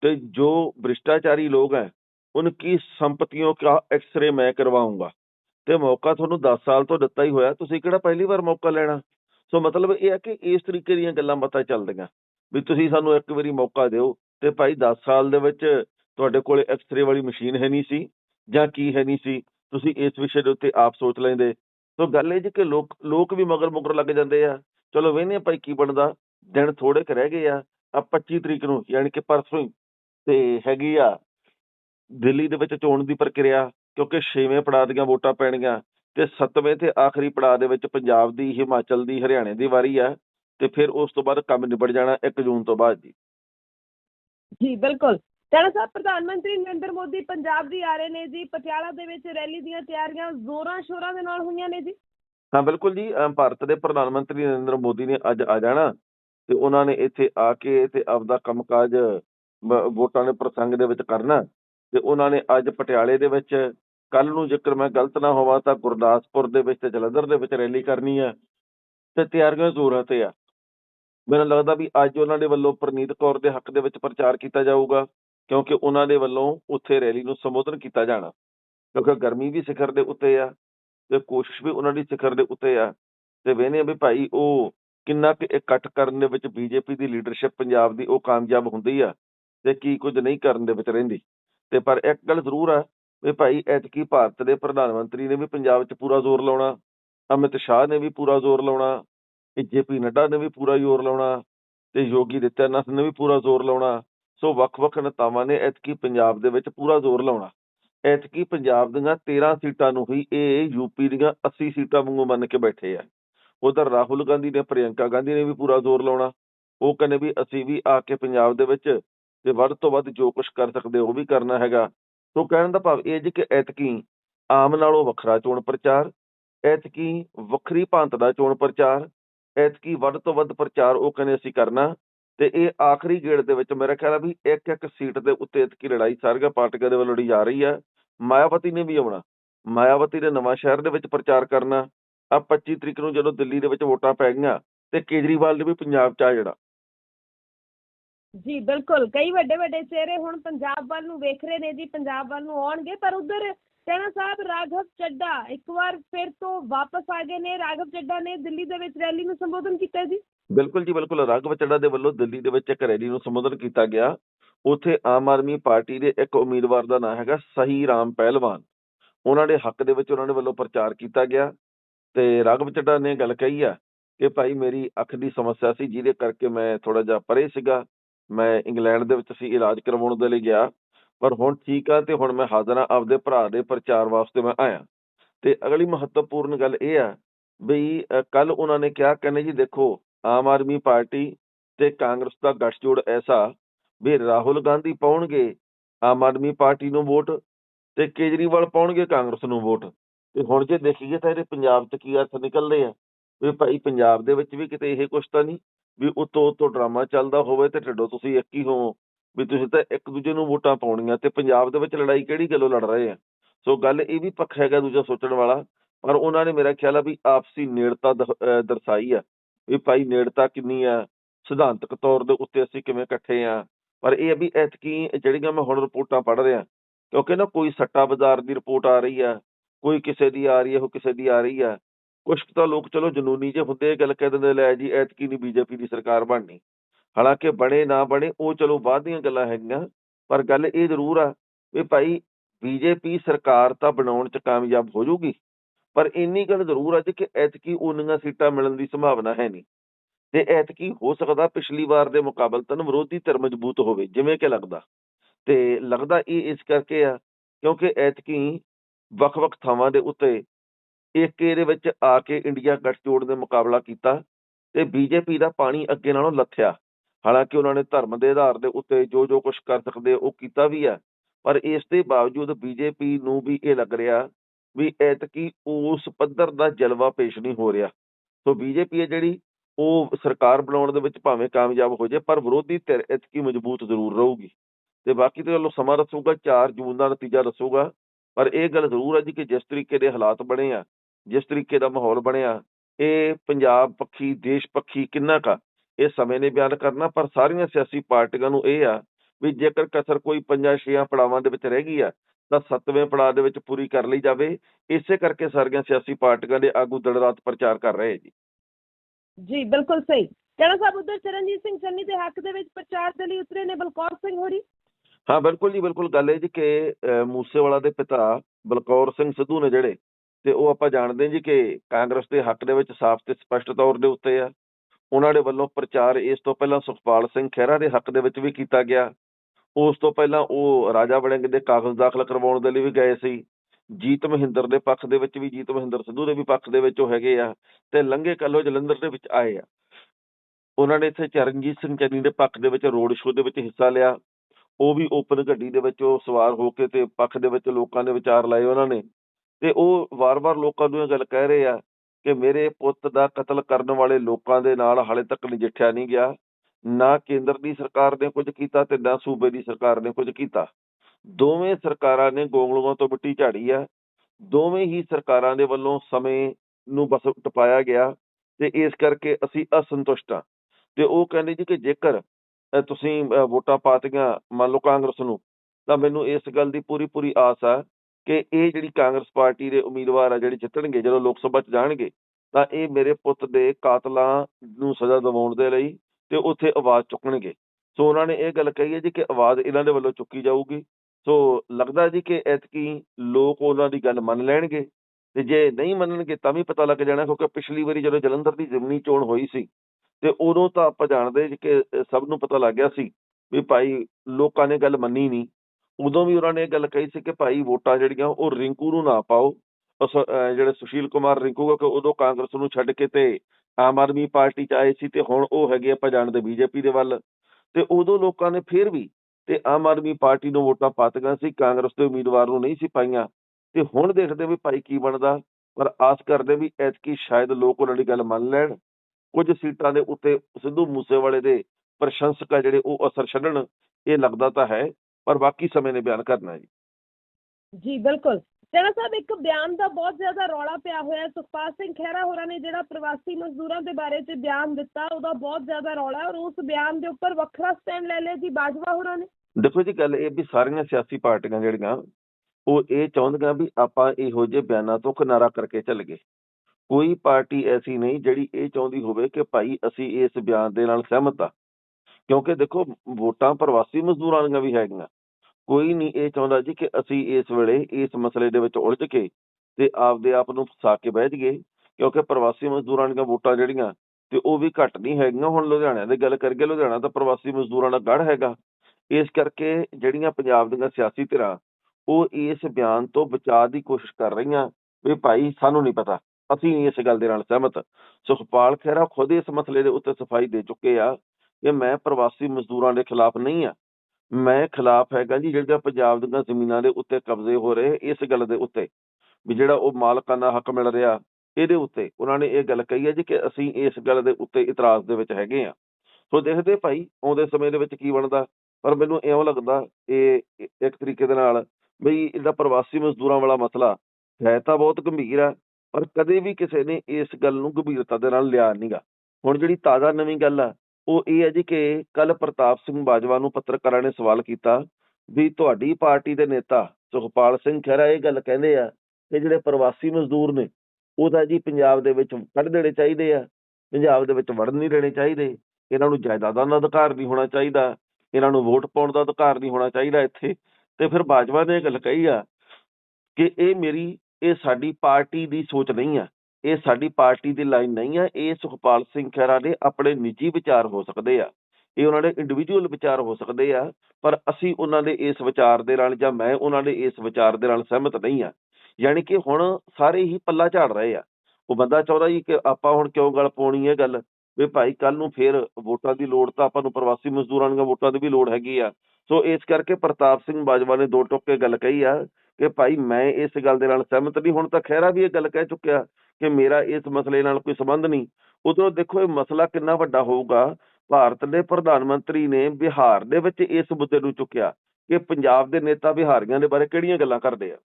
[SPEAKER 2] ਤੇ ਜੋ ਭ੍ਰਿਸ਼ਟਾਚਾਰੀ ਲੋਕ ਹੈ हैं ਕੀ संपत्तियों का ਐਕਸਰੇ ਮੈਂ करवाऊंगा ਤੇ ਮੌਕਾ ਤੁਹਾਨੂੰ 10 ਸਾਲ ਤੋਂ ਦਿੱਤਾ ਹੀ ਹੋਇਆ। ਤੁਸੀਂ ਕਿਹੜਾ ਪਹਿਲੀ ਵਾਰ ਮੌਕਾ ਲੈਣਾ? ਸੋ ਮਤਲਬ ਇਹ ਹੈ ਕਿ ਇਸ ਤਰੀਕੇ ਦੀਆਂ ਗੱਲਾਂ ਮਤਾ ਚੱਲਦੀਆਂ। ਵੀ ਤੁਸੀਂ ਸਾਨੂੰ ਇੱਕ ਵਾਰੀ ਮੌਕਾ ਦਿਓ। ਤੇ ਭਾਈ 10 ਸਾਲ ਦੇ ਵਿੱਚ ਤੁਹਾਡੇ ਕੋਲ ਐਕਸ-ਰੇ ਵਾਲੀ ਮਸ਼ੀਨ ਹੈ ਨਹੀਂ ਸੀ ਜਾਂ ਕੀ ਹੈ ਨਹੀਂ ਸੀ, ਤੁਸੀਂ ਇਸ ਵਿਸ਼ੇ ਦੇ ਉੱਤੇ ਆਪ ਸੋਚ ਲੈਂਦੇ। ਸੋ ਗੱਲ ਇਹ ਜੀ ਕਿ ਲੋਕ ਲੋਕ ਵੀ ਮਗਰ ਮੁਗਰ ਲੱਗ ਜਾਂਦੇ ਆ। ਚਲੋ ਵੇਖਨੇ ਭਾਈ ਕੀ ਬਣਦਾ। ਦਿਨ ਥੋੜੇ ਕੁ ਰਹਿ ਗਏ ਆ ਆ 25 ਤਰੀਕ ਨੂੰ ਯਾਨੀ ਕਿ ਪਰਸੋਂ ਹੀ ਤੇ ਹੈਗੀ ਆ ਦਿੱਲੀ ਦੇ ਵਿੱਚ ਚੋਣ ਦੀ ਪ੍ਰਕਿਰਿਆ, ਕਿਉਂਕਿ ਛੇਵੇਂ ਪੜਾਅ ਦੀਆਂ ਵੋਟਾਂ ਪੈਣੀਆਂ ਤੇ ਸੱਤਵੇਂ ਤੇ ਆਖਰੀ ਪੜਾਅ ਦੇ ਵਿੱਚ ਪੰਜਾਬ ਦੀ, ਹਿਮਾਚਲ ਦੀ, ਹਰਿਆਣੇ ਦੀ ਵਾਰੀ ਆ ਤੇ ਫਿਰ ਉਸ ਤੋਂ ਬਾਅਦ ਕੰਮ ਨਿਬੜ ਜਾਣਾ 1 ਜੂਨ ਤੋਂ ਬਾਅਦ ਜੀ।
[SPEAKER 1] ਜੀ, ਬਿਲਕੁਲ। ਟਾਣਾ ਸਾਹਿਬ, ਪ੍ਰਧਾਨ ਮੰਤਰੀ ਨਰਿੰਦਰ ਮੋਦੀ ਪੰਜਾਬ ਦੀ ਆ ਰਹੇ ਨੇ ਜੀ। ਪਟਿਆਲਾ ਦੇ ਵਿੱਚ ਰੈਲੀ ਦੀਆਂ ਤਿਆਰੀਆਂ ਜ਼ੋਰਾਂ ਸ਼ੋਰਾਂ ਦੇ ਨਾਲ ਹੋਈਆਂ ਨੇ ਜੀ।
[SPEAKER 2] ਹਾਂ, ਬਿਲਕੁਲ ਜੀ। ਭਾਰਤ ਦੇ ਪ੍ਰਧਾਨ ਮੰਤਰੀ ਨਰਿੰਦਰ ਮੋਦੀ ਨੇ ਅੱਜ ਆ ਜਾਣਾ ਤੇ ਉਹਨਾਂ ਨੇ ਇੱਥੇ ਆ ਕੇ ਤੇ ਆਪਦਾ ਕੰਮਕਾਜ ਬ- ਵੋਟਾਂ ਦੇ ਪ੍ਰਸੰਗ ਦੇ ਵਿੱਚ ਕਰਨਾ ਤੇ ਉਹਨਾਂ ਨੇ ਅੱਜ ਪਟਿਆਲੇ ਦੇ ਵਿੱਚ ਕੱਲ ਨੂੰ ਜੇਕਰ ਮੈਂ ਗਲਤ ਨਾ ਹੋਵਾਂ ਤਾਂ ਗੁਰਦਾਸਪੁਰ ਦੇ ਵਿੱਚ ਤੇ ਜਲੰਧਰ ਦੇ ਵਿੱਚ ਰੈਲੀ ਕਰਨੀ ਆ ਤੇ ਤਿਆਰੀਆਂ ਜ਼ੋਰਾਂ ਤੇ ਆ। ਮੈਨੂੰ ਲੱਗਦਾ ਵੀ ਅੱਜ ਉਹਨਾਂ ਦੇ ਵੱਲੋਂ ਪ੍ਰਨੀਤ ਕੌਰ ਦੇ ਹੱਕ ਦੇ ਵਿੱਚ ਪ੍ਰਚਾਰ ਕੀਤਾ ਜਾਊਗਾ, ਕਿਉਂਕਿ ਉਹਨਾਂ ਦੇ ਵੱਲੋਂ ਉੱਥੇ ਰੈਲੀ ਨੂੰ ਸੰਬੋਧਨ ਕੀਤਾ ਜਾਣਾ। ਕਿਉਂਕਿ ਗਰਮੀ ਵੀ ਸਿਖਰ ਦੇ ਉੱਤੇ ਆ ਤੇ ਕੋਸ਼ਿਸ਼ ਵੀ ਉਹਨਾਂ ਦੀ ਸਿਖਰ ਦੇ ਉੱਤੇ ਆ ਤੇ ਵੇਨੇ ਵੀ ਭਾਈ ਉਹ ਕਿੰਨਾ ਕਿ ਇਕੱਠ ਕਰਨ ਦੇ ਵਿੱਚ ਬੀਜੇਪੀ ਦੀ ਲੀਡਰਸ਼ਿਪ ਪੰਜਾਬ ਦੀ ਉਹ ਕਾਮਯਾਬ ਹੁੰਦੀ ਆ ਤੇ ਕੀ ਕੁਝ ਨਹੀਂ ਕਰਨ ਦੇ ਵਿੱਚ ਰਹਿੰਦੀ। ਤੇ ਪਰ ਇੱਕ ਗੱਲ ਜ਼ਰੂਰ ਆ ਵੀ ਭਾਈ ਐਤਕੀ ਭਾਰਤ ਦੇ ਪ੍ਰਧਾਨ ਮੰਤਰੀ ਨੇ ਵੀ ਪੰਜਾਬ 'ਚ ਪੂਰਾ ਜ਼ੋਰ ਲਾਉਣਾ, ਅਮਿਤ ਸ਼ਾਹ ਨੇ ਵੀ ਪੂਰਾ ਜ਼ੋਰ ਲਾਉਣਾ ਜੇਪੀ ਨੱਡਾ ਨੇ ਵੀ ਪੂਰਾ ਜ਼ੋਰ ਲਾਉਣਾ ਤੇ ਯੋਗੀ ਆਦਿੱਤਿਆਨਾਥ ਨੇ ਵੀ ਪੂਰਾ ਜ਼ੋਰ ਲਾਉਣਾ, ਸੋ ਵੱਖ-ਵੱਖ ਨੇਤਾਵਾਂ ਨੇ ਐਤਕੀ ਪੰਜਾਬ ਦੇ ਵਿੱਚ ਪੂਰਾ ਜ਼ੋਰ ਲਾਉਣਾ। ਐਤਕੀ ਪੰਜਾਬ ਦੀਆਂ 13 ਸੀਟਾਂ ਨੂੰ ਹੀ ਇਹ ਯੂਪੀ ਦੀਆਂ 80 ਸੀਟਾਂ ਵਾਂਗੂ ਮੰਨ ਕੇ ਬੈਠੇ ਆ। ਉਧਰ ਰਾਹੁਲ ਗਾਂਧੀ ਨੇ ਪ੍ਰਿਯੰਕਾ ਗਾਂਧੀ ਨੇ ਵੀ ਪੂਰਾ ਜ਼ੋਰ ਲਾਉਣਾ। ਉਹ ਕਹਿੰਦੇ ਵੀ ਅਸੀਂ ਵੀ ਆ ਕੇ ਪੰਜਾਬ ਦੇ ਵਿੱਚ ਤੇ ਵੱਧ ਤੋਂ ਵੱਧ ਜੋ ਕੁਝ ਕਰ ਸਕਦੇ ਉਹ ਵੀ ਕਰਨਾ ਹੈਗਾ। ਸੋ ਕਹਿਣ ਦਾ ਭਾਵ ਇਹ ਜੀ ਕਿ ਐਤਕੀ ਆਮ ਨਾਲੋਂ ਵੱਖਰਾ ਚੋਣ ਪ੍ਰਚਾਰ, ਐਤਕੀ ਵੱਖਰੀ ਭਾਂਤ ਦਾ ਚੋਣ ਪ੍ਰਚਾਰ ਐਤਕੀ ਵੱਧ ਤੋਂ ਵੱਧ ਪ੍ਰਚਾਰ ਉਹ ਕਹਿੰਦੇ ਅਸੀਂ ਕਰਨਾ। ਤੇ ਇਹ ਆਖਰੀ ਗੇੜ ਦੇ ਵਿੱਚ ਮੇਰਾ ਖਿਆਲ ਆ ਵੀ ਇੱਕ ਇੱਕ ਸੀਟ ਦੇ ਉੱਤੇ ਇਤਕੀ ਲੜਾਈ ਸਾਰੀਆਂ ਪਾਰਟੀਆਂ ਦੇ ਵੱਲੋਂ ਲੜੀ ਜਾ ਰਹੀ ਆ। ਮਾਇਆਵਤੀ ਨੇ ਵੀ ਆਉਣਾ। ਮਾਇਆਵਤੀ ਨੇ ਨਵਾਂ ਸ਼ਹਿਰ ਦੇ ਵਿੱਚ ਪ੍ਰਚਾਰ ਕਰਨਾ। ਆ 25 ਤਰੀਕ ਨੂੰ ਜਦੋਂ ਦਿੱਲੀ ਦੇ ਵਿੱਚ ਵੋਟਾਂ ਪੈ ਗਈਆਂ ਤੇ ਕੇਜਰੀਵਾਲ ਨੇ ਵੀ ਪੰਜਾਬ 'ਚ ਆ ਜਿਹੜਾ
[SPEAKER 1] ਜੀ, ਬਿਲਕੁਲ। ਕਈ ਵੱਡੇ ਵੱਡੇ ਚਿਹਰੇ ਹੁਣ ਪੰਜਾਬ ਵੱਲ ਨੂੰ ਵੇਖ ਰਹੇ ਨੇ ਜੀ, ਪੰਜਾਬ ਵੱਲ ਨੂੰ ਆਉਣਗੇ, ਪਰ ਉਧਰ ਟਾਣਾ ਸਾਹਿਬ, ਰਾਘਵ ਚੱਡਾ, ਇੱਕ ਵਾਰ ਫਿਰ ਤੋਂ ਵਾਪਸ ਆ ਗਏ ਨੇ। ਰਾਘਵ ਚੱਡਾ ਨੇ ਦਿੱਲੀ ਦੇ ਵਿੱਚ ਰੈਲੀ ਨੂੰ ਸੰਬੋਧਨ ਕੀਤਾ ਜੀ?
[SPEAKER 2] ਬਿਲਕੁਲ ਜੀ, ਬਿਲਕੁਲ। ਰਾਘਵ ਚੱਡਾ ਦੇ ਵੱਲੋਂ ਦਿੱਲੀ ਦੇ ਵਿੱਚ ਇੱਕ ਰੈਲੀ ਨੂੰ ਸੰਬੋਧਨ ਕੀਤਾ ਗਿਆ। ਉੱਥੇ ਆਮ ਆਦਮੀ ਪਾਰਟੀ ਦੇ ਇੱਕ ਉਮੀਦਵਾਰ ਦਾ ਨਾਮ ਹੈਗਾ ਸਹੀ ਰਾਮ ਪਹਿਲਵਾਨ। ਉਹਨਾਂ ਦੇ ਹੱਕ ਦੇ ਵਿੱਚ ਉਹਨਾਂ ਦੇ ਵੱਲੋਂ ਪ੍ਰਚਾਰ ਕੀਤਾ ਗਿਆ। ਤੇ ਰਾਘਵ ਚੱਡਾ ਨੇ ਗੱਲ ਕਹੀ ਆ ਕਿ ਭਾਈ ਮੇਰੀ ਅੱਖ ਦੀ ਸਮੱਸਿਆ ਸੀ, ਜਿਹਦੇ ਕਰਕੇ ਮੈਂ ਥੋੜਾ ਜਿਹਾ ਪਰੇ ਸੀਗਾ। ਮੈਂ ਇੰਗਲੈਂਡ ਦੇ ਵਿੱਚ ਸੀ, ਇਲਾਜ ਕਰਵਾਉਣ ਦੇ ਲਈ ਗਿਆ। ਪਰ ਹੁਣ ਠੀਕ ਆ ਤੇ ਹੁਣ ਮੈਂ ਹਾਜ਼ਰ ਹਾਂ ਆਪਦੇ ਭਰਾ ਦੇ ਪ੍ਰਚਾਰ ਵਾਸਤੇ ਮੈਂ ਆਇਆ। ਤੇ ਅਗਲੀ ਮਹੱਤਵਪੂਰਨ ਗੱਲ ਇਹ ਆ ਵੀ ਕੱਲ ਉਹਨਾਂ ਨੇ ਕਿਹਾ, ਕਹਿੰਦੇ ਜੀ ਦੇਖੋ, ਆਮ ਆਦਮੀ ਪਾਰਟੀ ਤੇ ਕਾਂਗਰਸ ਦਾ ਗੱਠਜੋੜ ਐਸਾ ਵੀ ਰਾਹੁਲ ਗਾਂਧੀ ਪਾਉਣਗੇ, ਆਮ ਆਦਮੀ ਪਾਰਟੀ ਨੂੰ ਵੋਟ ਤੇ ਕੇਜਰੀਵਾਲ ਪਾਉਣਗੇ ਕਾਂਗਰਸ ਨੂੰ ਵੋਟ। ਤੇ ਹੁਣ ਜੇ ਦੇਖੀਏ ਤਾਂ ਇਹਦੇ ਪੰਜਾਬ 'ਚ ਕੀ ਅਰਥ ਨਿਕਲਦੇ ਆ? ਵੀ ਭਾਈ ਪੰਜਾਬ ਦੇ ਵਿੱਚ ਵੀ ਕਿਤੇ ਇਹ ਕੁਛ ਤਾਂ ਨਹੀਂ ਵੀ ਉਤੋਂ ਉਤੋਂ ਡਰਾਮਾ ਚੱਲਦਾ ਹੋਵੇ ਤੇ ਢਿੱਡੋਂ ਤੁਸੀਂ ਇੱਕ ਹੀ ਹੋ। ਵੀ ਤੁਸੀਂ ਤਾਂ ਇੱਕ ਦੂਜੇ ਨੂੰ ਵੋਟਾਂ ਪਾਉਣੀਆਂ ਤੇ ਪੰਜਾਬ ਦੇ ਵਿੱਚ ਲੜਾਈ ਕਿਹੜੀ ਗੱਲੋਂ ਲੜ ਰਹੇ ਆ? ਸੋ ਗੱਲ ਇਹ ਵੀ ਪੱਖ ਹੈਗਾ ਦੂਜਾ ਸੋਚਣ ਵਾਲਾ, ਪਰ ਉਹਨਾਂ ਨੇ ਮੇਰਾ ਖਿਆਲ ਆ ਵੀ ਆਪਸੀ ਨੇੜਤਾ ਦਰਸਾਈ ਆ ਵੀ ਭਾਈ ਨੇੜਤਾ ਕਿੰਨੀ ਆ, ਸਿਧਾਂਤਕ ਤੌਰ ਦੇ ਉੱਤੇ ਅਸੀਂ ਕਿਵੇਂ ਇਕੱਠੇ ਆ? ਪਰ ਇਹ ਆ ਵੀ ਐਤਕੀ ਜਿਹੜੀਆਂ ਮੈਂ ਹੁਣ ਰਿਪੋਰਟਾਂ ਪੜ੍ਹ ਰਿਹਾ, ਕਿਉਂਕਿ ਨਾ ਕੋਈ ਸੱਟਾ ਬਾਜ਼ਾਰ ਦੀ ਰਿਪੋਰਟ ਆ ਰਹੀ ਆ, ਕੋਈ ਕਿਸੇ ਦੀ ਆ ਰਹੀ ਹੈ ਉਹ ਕਿਸੇ ਦੀ ਆ ਰਹੀ ਆ ਕੁਝ ਤਾਂ ਲੋਕ ਚਲੋ ਜਨੂਨੀ ਜੇ ਹੁੰਦੇ ਇਹ ਗੱਲ ਕਹਿ ਦਿੰਦੇ ਲੈ ਜੀ ਐਤਕੀ ਨਹੀਂ ਬੀਜੇਪੀ ਦੀ ਸਰਕਾਰ ਬਣਨੀ। ਹਾਲਾਂਕਿ ਬਣੇ ਨਾ ਬਣੇ ਉਹ ਚਲੋ ਬਾਅਦ ਦੀਆਂ ਗੱਲਾਂ ਹੈਗੀਆਂ, ਪਰ ਗੱਲ ਇਹ ਜ਼ਰੂਰ ਆ ਵੀ ਭਾਈ ਬੀਜੇਪੀ ਸਰਕਾਰ ਤਾਂ ਬਣਾਉਣ ਚ ਕਾਮਯਾਬ ਹੋ ਜਾਊਗੀ ਪਰ ਇੰਨੀ ਗੱਲ ਜ਼ਰੂਰ ਆ ਜੀ ਕਿ ਐਤਕੀ ਉਨੀਆਂ ਸੀਟਾਂ ਮਿਲਣ ਦੀ ਸੰਭਾਵਨਾ ਹੈ ਨਹੀਂ। ਤੇ ਐਤਕੀ ਹੋ ਸਕਦਾ ਪਿਛਲੀ ਵਾਰ ਦੇ ਮੁਕਾਬਲਤਨ ਵਿਰੋਧੀ ਧਿਰ ਮਜ਼ਬੂਤ ਹੋਵੇ, ਜਿਵੇਂ ਕਿ ਲੱਗਦਾ। ਤੇ ਲੱਗਦਾ ਇਹ ਇਸ ਕਰਕੇ ਆ ਕਿਉਂਕਿ ਐਤਕੀ ਵੱਖ-ਵੱਖ ਥਾਵਾਂ ਦੇ ਉੱਤੇ ਏਕੇ ਦੇ ਵਿੱਚ ਆ ਕੇ ਇੰਡੀਆ ਗੱਠਜੋੜ ਦੇ ਮੁਕਾਬਲਾ ਕੀਤਾ ਤੇ ਬੀਜੇਪੀ ਦਾ ਪਾਣੀ ਅੱਗੇ ਨਾਲੋਂ ਲੱਥਿਆ। ਹਾਲਾਂਕਿ ਉਹਨਾਂ ਨੇ ਧਰਮ ਦੇ ਆਧਾਰ ਦੇ ਉੱਤੇ ਜੋ ਜੋ ਕੁਝ ਕਰ ਸਕਦੇ ਉਹ ਕੀਤਾ ਵੀ ਆ। ਪਰ ਇਸ ਦੇ ਬਾਵਜੂਦ ਬੀਜੇਪੀ ਨੂੰ ਵੀ ਇਹ ਲੱਗ ਰਿਹਾ ਵੀ ਐਤਕੀ ਉਸ ਪੱਧਰ ਦਾ ਜਲਵਾ ਪੇਸ਼ ਨਹੀਂ ਹੋ ਰਿਹਾ। ਸੋ ਬੀਜੇਪੀ ਹੈ ਜਿਹੜੀ, ਉਹ ਸਰਕਾਰ ਬਣਾਉਣ ਦੇ ਵਿੱਚ ਭਾਵੇਂ ਕਾਮਯਾਬ ਹੋ ਜਾਏ ਪਰ ਵਿਰੋਧੀ ਧਿਰ ਐਤਕੀ ਮਜ਼ਬੂਤ ਜ਼ਰੂਰ ਰਹੂਗੀ। ਤੇ ਬਾਕੀ ਤੇ ਚਲੋ ਸਮਾਂ ਦੱਸੂਗਾ 4 ਜੂਨ ਦਾ ਨਤੀਜਾ ਦੱਸੂਗਾ। ਪਰ ਇਹ ਗੱਲ ਜ਼ਰੂਰ ਹੈ ਜੀ ਕਿ ਜਿਸ ਤਰੀਕੇ ਦੇ ਹਾਲਾਤ ਬਣੇ ਆ, ਜਿਸ ਤਰੀਕੇ ਦਾ ਮਾਹੌਲ ਬਣਿਆ, ਇਹ ਪੰਜਾਬ ਪੱਖੀ, ਦੇਸ਼ ਪੱਖੀ ਕਿੰਨਾ ਕਾ ਇਹ ਸਮੇਂ ਨੇ ਬਿਆਨ ਕਰਨਾ ਪਰ ਸਾਰੀਆਂ ਸਿਆਸੀ ਪਾਰਟੀਆਂ ਨੂੰ ਇਹ ਆ ਵੀ ਜੇਕਰ ਕਸਰ ਕੋਈ ਪੰਜਾਂ ਛੇਆਂ ਪੜਾਵਾਂ ਦੇ ਵਿੱਚ ਰਹਿ ਗਈ ਆ ਤਾਂ ਸੱਤਵੇਂ ਪੜਾਅ ਦੇ ਵਿੱਚ ਪੂਰੀ ਕਰ ਲਈ ਜਾਵੇ। ਇਸੇ ਕਰਕੇ ਸਾਰੀਆਂ ਸਿਆਸੀ ਪਾਰਟੀਆਂ ਦੇ ਆਗੂ ਦਿਨ ਰਾਤ ਪ੍ਰਚਾਰ ਕਰ ਰਹੇ ਜੀ।
[SPEAKER 1] ਜੀ ਬਿਲਕੁਲ ਸਹੀ। ਕਹਿਣਾ ਸਾਹਿਬ ਉਧਰ ਚਰਨਜੀਤ ਸਿੰਘ ਚੰਨੀ ਦੇ ਹੱਕ ਦੇ ਵਿੱਚ ਪ੍ਰਚਾਰ ਦੇ ਲਈ ਉਤਰੇ ਨੇ ਬਲਕੌਰ ਸਿੰਘ ਹੋਰੀ?
[SPEAKER 2] ਹਾਂ ਬਿਲਕੁਲ ਜੀ ਬਿਲਕੁਲ ਗੱਲ ਇਹ ਜੀ ਕਿ ਮੂਸੇਵਾਲਾ ਦੇ ਪਿਤਾ ਬਲਕੌਰ ਸਿੰਘ ਸਿੱਧੂ ਨੇ ਜਿਹੜੇ ਤੇ ਉਹ ਆਪਾਂ ਜਾਣਦੇ ਹਾਂ ਜੀ ਕਿ ਕਾਂਗਰਸ ਦੇ ਹੱਕ ਦੇ ਵਿੱਚ ਸਾਫ਼ ਤੇ ਸਪਸ਼ਟ ਤੌਰ ਦੇ ਉੱਤੇ ਆ। ਉਹਨਾਂ ਦੇ ਵੱਲੋਂ ਪ੍ਰਚਾਰ ਇਸ ਤੋਂ ਪਹਿਲਾਂ ਸੁਖਪਾਲ ਸਿੰਘ ਖਹਿਰਾ ਦੇ ਹੱਕ ਦੇ ਵਿੱਚ ਵੀ ਕੀਤਾ ਗਿਆ। ਉਸ ਤੋਂ ਪਹਿਲਾਂ ਉਹ ਰਾਜਾ ਵੜਿੰਗ ਦੇ ਕਾਗਜ਼ ਦਾਖਲ ਕਰਵਾਉਣ ਦੇ ਲਈ ਵੀ ਗਏ ਸੀ। ਜੀਤ ਮਹਿੰਦਰ ਦੇ ਪੱਖ ਦੇ ਵਿੱਚ ਵੀ, ਜੀਤ ਮਹਿੰਦਰ ਸਿੱਧੂ ਦੇ ਵੀ ਪੱਖ ਦੇ ਵਿੱਚ ਉਹ ਹੈਗੇ ਆ ਤੇ ਲੰਘੇ ਕੱਲੋ ਜਲੰਧਰ ਦੇ ਵਿੱਚ ਆਏ ਆ। ਉਹਨਾਂ ਨੇ ਇੱਥੇ ਚਰਨਜੀਤ ਸਿੰਘ ਚੰਨੀ ਦੇ ਪੱਖ ਦੇ ਵਿੱਚ ਰੋਡ ਸ਼ੋਅ ਦੇ ਵਿੱਚ ਹਿੱਸਾ ਲਿਆ। ਉਹ ਵੀ ਓਪਨ ਗੱਡੀ ਦੇ ਵਿੱਚ ਉਹ ਸਵਾਰ ਹੋ ਕੇ ਤੇ ਪੱਖ ਦੇ ਵਿੱਚ ਲੋਕਾਂ ਦੇ ਵਿਚਾਰ ਲਾਏ ਉਹਨਾਂ ਨੇ। ਤੇ ਉਹ ਵਾਰ-ਵਾਰ ਲੋਕਾਂ ਨੂੰ ਇਹ ਗੱਲ ਕਹਿ ਰਹੇ ਆ ਕਿ ਮੇਰੇ ਪੁੱਤ ਦਾ ਕਤਲ ਕਰਨ ਵਾਲੇ ਲੋਕਾਂ ਦੇ ਨਾਲ ਹਾਲੇ ਤੱਕ ਨਜਿੱਠਿਆ ਨਹੀਂ ਗਿਆ, ਨਾ ਕੇਂਦਰ ਦੀ ਸਰਕਾਰ ਨੇ ਕੁਝ ਕੀਤਾ ਤੇ ਨਾ ਸੂਬੇ ਦੀ ਸਰਕਾਰ ਨੇ ਕੁਝ ਕੀਤਾ। ਦੋਵੇਂ ਸਰਕਾਰਾਂ ਨੇ ਗੋਗਲੂਆਂ ਤੋਂ ਮਿੱਟੀ ਝਾੜੀ ਆ, ਦੋਵੇਂ ਹੀ ਸਰਕਾਰਾਂ ਦੇ ਵੱਲੋਂ ਸਮੇਂ ਨੂੰ ਬਸ ਟਪਾਇਆ ਗਿਆ ਤੇ ਇਸ ਕਰਕੇ ਅਸੀਂ ਅਸੰਤੁਸ਼ਟ ਆ ਤੇ ਉਹ ਕਹਿੰਦੇ ਜੀ ਕਿ ਜੇਕਰ ਤੁਸੀਂ ਵੋਟਾਂ ਪਾਤੀਆਂ ਮੰਨ ਲਓ ਕਾਂਗਰਸ ਨੂੰ, ਤਾਂ ਮੈਨੂੰ ਇਸ ਗੱਲ ਦੀ ਪੂਰੀ ਪੂਰੀ ਆਸ ਆ ਕਿ ਇਹ ਜਿਹੜੀ ਕਾਂਗਰਸ ਪਾਰਟੀ ਦੇ ਉਮੀਦਵਾਰ ਆ ਜਿਹੜੇ ਜਿੱਤਣਗੇ, ਜਦੋਂ ਲੋਕ ਸਭਾ 'ਚ ਜਾਣਗੇ, ਤਾਂ ਇਹ ਮੇਰੇ ਪੁੱਤ ਦੇ ਕਾਤਲਾਂ ਨੂੰ ਸਜ਼ਾ ਦਿਵਾਉਣ ਦੇ ਲਈ ਤੇ ਉੱਥੇ ਆਵਾਜ਼ ਚੁੱਕਣਗੇ। ਸੋ ਉਹਨਾਂ ਨੇ ਇਹ ਗੱਲ ਕਹੀ ਹੈ ਜੀ ਕਿ ਆਵਾਜ਼ ਇਹਨਾਂ ਦੇ ਵੱਲੋਂ ਚੁੱਕੀ ਜਾਊਗੀ। ਸੋ ਲੱਗਦਾ ਜੀ ਕਿ ਐਤਕੀ ਲੋਕ ਉਹਨਾਂ ਦੀ ਗੱਲ ਮੰਨ ਲੈਣਗੇ ਤੇ ਜੇ ਨਹੀਂ ਮੰਨਣਗੇ ਤਾਂ ਵੀ ਪਤਾ ਲੱਗ ਜਾਣਾ ਕਿਉਂਕਿ ਪਿਛਲੀ ਵਾਰੀ ਜਦੋਂ ਜਲੰਧਰ ਦੀ ਜ਼ਿਮਨੀ ਚੋਣ ਹੋਈ ਸੀ ਤੇ ਉਦੋਂ ਤਾਂ ਆਪਾਂ ਜਾਣਦੇ ਜੀ ਕਿ ਸਭ ਨੂੰ ਪਤਾ ਲੱਗ ਗਿਆ ਸੀ ਵੀ ਭਾਈ ਲੋਕਾਂ ਨੇ ਗੱਲ ਮੰਨੀ ਨਹੀਂ। ਉਦੋਂ ਵੀ ਉਹਨਾਂ ਨੇ ਇਹ ਗੱਲ ਕਹੀ ਸੀ ਕਿ ਭਾਈ ਵੋਟਾਂ ਜਿਹੜੀਆਂ ਉਹ ਰਿੰਕੂ ਨੂੰ ਨਾ ਪਾਓ। ਉਸ, ਜਿਹੜੇ ਸੁਸ਼ੀਲ ਕੁਮਾਰ ਰਿੰਕੂ ਕਿਉਂਕਿ ਉਦੋਂ ਕਾਂਗਰਸ ਨੂੰ ਛੱਡ ਕੇ ਤੇ ਆਮ ਆਦਮੀ ਪਾਰਟੀ ਚ ਆਏ ਸੀ ਤੇ ਹੁਣ ਉਹ ਹੈਗੇ ਆਪਾਂ ਜਾਣਦੇ ਬੀਜੇਪੀ ਦੇ ਵੱਲ। ਤੇ ਉਦੋਂ ਲੋਕਾਂ ਨੇ ਫਿਰ ਵੀ ਤੇ ਆਮ ਆਦਮੀ ਪਾਰਟੀ ਨੂੰ ਵੋਟਾਂ ਪਾਤੀਆਂ ਸੀ ਕਾਂਗਰਸ ਦੇ ਉਮੀਦਵਾਰ ਨੂੰ ਨਹੀਂ ਸੀ ਪਾਈਆਂ। ਤੇ ਹੁਣ ਦੇਖਦੇ ਵੀ ਭਾਈ ਕੀ ਬਣਦਾ। ਪਰ ਆਸ ਕਰਦੇ ਵੀ ਐਤਕੀ ਸ਼ਾਇਦ ਲੋਕ ਉਹਨਾਂ ਦੀ ਗੱਲ ਮੰਨ ਲੈਣ। ਕੁਝ ਸੀਟਾਂ ਦੇ ਉੱਤੇ ਸਿੱਧੂ ਮੂਸੇਵਾਲੇ ਦੇ ਪ੍ਰਸ਼ੰਸਕ ਆ ਜਿਹੜੇ ਉਹ ਅਸਰ ਛੱਡਣ ਇਹ ਲੱਗਦਾ ਤਾਂ ਹੈ। ਪਰ ਬਾਕੀ ਸਮੇਂ ਨੇ ਬਿਆਨ ਕਰਨਾ ਹੈ ਜੀ।
[SPEAKER 1] ਜੀ ਬਿਲਕੁਲ। ਕਹਿਣਾ ਸਾਹਿਬ ਇੱਕ ਬਿਆਨ ਦਾ ਬਹੁਤ ਜ਼ਿਆਦਾ ਰੌਲਾ ਪਿਆ ਹੋਇਆ ਹੈ। ਸੁਖਪਾਲ ਸਿੰਘ ਖਹਿਰਾ ਹੋਰਾਂ ਨੇ ਜਿਹੜਾ ਪ੍ਰਵਾਸੀ ਮਜ਼ਦੂਰਾਂ ਦੇ ਬਾਰੇ 'ਚ ਬਿਆਨ ਦਿੱਤਾ ਉਹਦਾ ਬਹੁਤ ਜ਼ਿਆਦਾ ਰੌਲਾ ਔਰ ਉਸ ਬਿਆਨ ਦੇ ਉੱਪਰ ਵੱਖਰਾ ਸਟੈਂਡ ਲੈ ਲਿਆ ਜੀ ਬਾਜਵਾ ਹੋਰਾਂ ਨੇ।
[SPEAKER 2] ਦੇਖੋ ਜੀ ਗੱਲ ਇਹ ਵੀ ਸਾਰੀਆਂ ਸਿਆਸੀ ਪਾਰਟੀਆਂ ਜਿਹੜੀਆਂ ਉਹ ਇਹ ਚਾਹੁੰਦੀਆਂ ਵੀ ਆਪਾਂ ਇਹੋ ਜਿਹੇ ਬਿਆਨਾਂ ਤੋਂ ਕਿਨਾਰਾ ਕਰਕੇ ਚੱਲ ਗਏ ਕੋਈ ਪਾਰਟੀ ਐਸੀ ਨਹੀਂ ਜਿਹੜੀ ਇਹ ਚਾਹੁੰਦੀ ਹੋਵੇ ਕਿ ਭਾਈ ਅਸੀਂ ਇਸ ਬਿਆਨ ਦੇ ਨਾਲ ਸਹਿਮਤ ਆ। ਕਿਉਂਕਿ ਦੇਖੋ, ਵੋਟਾਂ ਪ੍ਰਵਾਸੀ ਮਜ਼ਦੂਰਾਂ ਦੀਆਂ ਵੀ ਹੈਗੀਆਂ। ਕੋਈ ਨਹੀਂ, ਇਹ ਚਾਹੁੰਦਾ ਜੀ ਕਿ ਅਸੀਂ ਇਸ ਵੇਲੇ ਇਸ ਮਸਲੇ ਦੇ ਵਿੱਚ ਉਲਝ ਕੇ ਤੇ ਆਪਦੇ ਆਪ ਨੂੰ ਫਸਾ ਕੇ ਬਹਿ ਜਾਈਏ, ਕਿਉਂਕਿ ਪ੍ਰਵਾਸੀ ਮਜ਼ਦੂਰਾਂ ਦੀਆਂ ਵੋਟਾਂ ਜਿਹੜੀਆਂ ਤੇ ਉਹ ਵੀ ਘੱਟ ਨਹੀਂ ਹੈਗੀਆਂ। ਹੁਣ ਲੁਧਿਆਣਾ ਦੀ ਗੱਲ ਕਰੀਏ, ਲੁਧਿਆਣਾ ਤਾਂ ਪ੍ਰਵਾਸੀ ਮਜ਼ਦੂਰਾਂ ਦਾ ਗੜ ਹੈਗਾ। ਇਸ ਕਰਕੇ ਜਿਹੜੀਆਂ ਪੰਜਾਬ ਦੀਆਂ ਸਿਆਸੀ ਧਿਰਾਂ, ਉਹ ਇਸ ਬਿਆਨ ਤੋਂ ਬਚਾਅ ਦੀ ਕੋਸ਼ਿਸ਼ ਕਰ ਰਹੀਆਂ ਵੀ ਭਾਈ ਸਾਨੂੰ ਨਹੀਂ ਪਤਾ। ਅਸੀਂ ਇਸ ਗੱਲ ਦੇ ਨਾਲ ਸਹਿਮਤ। ਸੁਖਪਾਲ ਖਹਿਰਾ ਖੁਦ ਇਸ ਮਸਲੇ ਦੇ ਉੱਤੇ ਸਫ਼ਾਈ ਦੇ ਚੁੱਕੇ ਆ। ਕਿ ਮੈਂ ਪ੍ਰਵਾਸੀ ਮਜ਼ਦੂਰਾਂ ਦੇ ਖਿਲਾਫ ਨਹੀਂ ਆ ਮੈਂ ਖਿਲਾਫ ਹੈਗਾ ਜੀ, ਜਿਹੜਾ ਪੰਜਾਬ ਦੀਆਂ ਜ਼ਮੀਨਾਂ ਦੇ ਉੱਤੇ ਕਬਜ਼ੇ ਹੋ ਰਹੇ ਇਸ ਗੱਲ ਦੇ ਉੱਤੇ। ਵੀ ਜਿਹੜਾ ਉਹ ਮਾਲਕਾਂ ਦਾ ਹੱਕ ਮਿਲ ਰਿਹਾ ਇਹਦੇ ਉੱਤੇ। ਉਹਨਾਂ ਨੇ ਇਹ ਗੱਲ ਕਹੀ ਹੈ ਜੀ ਕਿ ਅਸੀਂ ਇਸ ਗੱਲ ਦੇ ਉੱਤੇ ਇਤਰਾਜ਼ ਦੇ ਵਿੱਚ ਹੈਗੇ ਆ ਸੋ ਦੇਖਦੇ ਭਾਈ, ਆਉਂਦੇ ਸਮੇਂ ਦੇ ਵਿੱਚ ਕੀ ਬਣਦਾ? ਪਰ ਮੈਨੂੰ ਇਉਂ ਲੱਗਦਾ, ਇਹ ਇੱਕ ਤਰੀਕੇ ਦੇ ਨਾਲ ਬਈ ਇਹਦਾ ਪ੍ਰਵਾਸੀ ਮਜ਼ਦੂਰਾਂ ਵਾਲਾ ਮਸਲਾ ਹੈ ਤਾਂ ਬਹੁਤ ਗੰਭੀਰ ਆ ਪਰ ਕਦੇ ਵੀ ਕਿਸੇ ਨੇ ਇਸ ਗੱਲ ਨੂੰ ਗੰਭੀਰਤਾ ਦੇ ਨਾਲ ਲਿਆ ਨਹੀਂਗਾ ਹੁਣ ਜਿਹੜੀ ਤਾਜ਼ਾ ਨਵੀਂ ਗੱਲ ਆ ਉਹ ਇਹ ਹੈ ਜੀ ਕਿ ਕੱਲ ਪ੍ਰਤਾਪ ਸਿੰਘ ਬਾਜਵਾ ਨੂੰ ਪੱਤਰਕਾਰਾਂ ਨੇ ਸਵਾਲ ਕੀਤਾ ਵੀ ਤੁਹਾਡੀ ਪਾਰਟੀ ਦੇ ਨੇਤਾ ਸੁਖਪਾਲ ਸਿੰਘ ਖਹਿਰਾ ਇਹ ਗੱਲ ਕਹਿੰਦੇ ਆ ਕਿ ਜਿਹੜੇ ਪ੍ਰਵਾਸੀ ਮਜ਼ਦੂਰ ਨੇ ਉਹ ਤਾਂ ਜੀ ਪੰਜਾਬ ਦੇ ਵਿੱਚ ਕੱਢ ਦੇਣੇ ਚਾਹੀਦੇ ਆ, ਪੰਜਾਬ ਦੇ ਵਿੱਚ ਵੜਨ ਨਹੀਂ ਦੇਣੇ ਚਾਹੀਦੇ, ਇਹਨਾਂ ਨੂੰ ਜਾਇਦਾਦਾਂ ਦਾ ਅਧਿਕਾਰ ਨਹੀਂ ਹੋਣਾ ਚਾਹੀਦਾ, ਇਹਨਾਂ ਨੂੰ ਵੋਟ ਪਾਉਣ ਦਾ ਅਧਿਕਾਰ ਨਹੀਂ ਹੋਣਾ ਚਾਹੀਦਾ ਇੱਥੇ, ਤੇ ਫਿਰ ਬਾਜਵਾ ਨੇ ਇਹ ਗੱਲ ਕਹੀ ਆ ਕਿ ਇਹ ਮੇਰੀ, ਇਹ ਸਾਡੀ ਪਾਰਟੀ ਦੀ ਸੋਚ ਨਹੀਂ ਆ। ਇਹ ਸਾਡੀ ਪਾਰਟੀ ਦੀ ਲਾਈਨ ਨਹੀਂ ਆ ਇਹ ਸੁਖਪਾਲ ਸਿੰਘ ਖਹਿਰਾ ਦੇ ਆਪਣੇ ਨਿੱਜੀ ਵਿਚਾਰ ਹੋ ਸਕਦੇ ਆ, ਇਹ ਉਹਨਾਂ ਦੇ ਇੰਡੀਵਿਜੂਅਲ ਵਿਚਾਰ ਹੋ ਸਕਦੇ ਆ, ਪਰ ਅਸੀਂ ਉਹਨਾਂ ਦੇ ਇਸ ਵਿਚਾਰ ਦੇ ਨਾਲ ਜਾਂ ਮੈਂ ਉਹਨਾਂ ਦੇ ਇਸ ਵਿਚਾਰ ਦੇ ਨਾਲ ਸਹਿਮਤ ਨਹੀਂ ਆ ਯਾਨੀ ਕਿ ਹੁਣ ਸਾਰੇ ਹੀ ਪੱਲਾ ਝਾੜ ਰਹੇ ਆ, ਉਹ ਬੰਦਾ ਚਾਹੁੰਦਾ ਜੀ ਕਿ ਆਪਾਂ ਹੁਣ ਕਿਉਂ ਗੱਲ ਪਾਉਣੀ ਹੈ ਗੱਲ, ਵੀ ਭਾਈ ਕੱਲ ਨੂੰ ਫੇਰ ਵੋਟਾਂ ਦੀ ਲੋੜ ਤਾਂ ਆਪਾਂ ਨੂੰ ਪ੍ਰਵਾਸੀ ਮਜ਼ਦੂਰਾਂ ਦੀਆਂ ਵੋਟਾਂ ਦੀ ਵੀ ਲੋੜ ਹੈਗੀ ਆ, ਸੋ ਇਸ ਕਰਕੇ ਪ੍ਰਤਾਪ ਸਿੰਘ ਬਾਜਵਾ ਨੇ ਦੋ ਟੁੱਕ ਕੇ ਗੱਲ ਕਹੀ ਆ ਕਿ ਭਾਈ ਮੈਂ ਇਸ ਗੱਲ ਦੇ ਨਾਲ ਸਹਿਮਤ ਨਹੀਂ। ਹੁਣ ਤਾਂ ਖਹਿਰਾ ਵੀ ਇਹ ਗੱਲ ਕਹਿ ਚੁੱਕਿਆ ਕਿ ਮੇਰਾ ਇਸ ਮਸਲੇ ਨਾਲ ਕੋਈ ਸੰਬੰਧ ਨਹੀਂ। ਉਦੋਂ ਦੇਖੋ ਇਹ ਮਸਲਾ ਕਿੰਨਾ ਵੱਡਾ ਹੋਊਗਾ। ਭਾਰਤ ਦੇ ਪ੍ਰਧਾਨ ਮੰਤਰੀ ਨੇ ਬਿਹਾਰ ਦੇ ਵਿੱਚ ਇਸ ਮੁੱਦੇ ਨੂੰ ਚੁੱਕਿਆ ਕਿ ਪੰਜਾਬ ਦੇ ਨੇਤਾ ਬਿਹਾਰੀਆਂ ਦੇ ਬਾਰੇ ਕਿਹੜੀਆਂ ਗੱਲਾਂ ਕਰਦੇ ਆ।